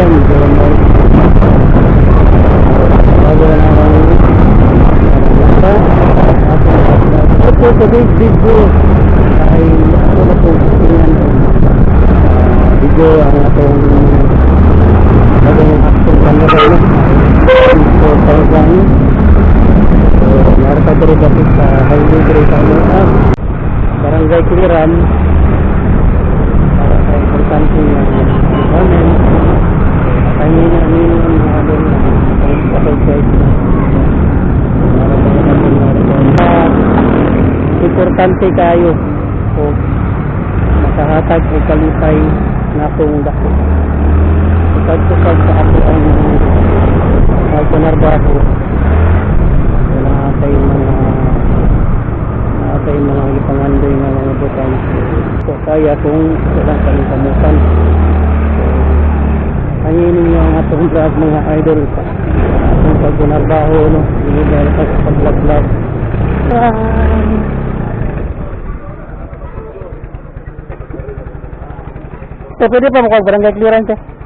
yan, gawin mo. Bago na naman yun. Basta, ako sa po. Ako na po tingnan ko. Video ang atong bagong action camera yun. So, talagang So, narata ko rin sa highway rin sa. Barangay Kiliran. Importante kayo. O makahatag o kalipay na akong dako. Sukad-sukad sa ako ang magpanarbaho wala atay mga atay mga ipangandoy nga mga butang. So kaya kung walang kalikamutan so hanginin nyo ang atong vlog mga idol. Sa atong pagpanarbaho no? Hindi dahil sa pag-vlog So, pwede pa mo barangay clearance eh?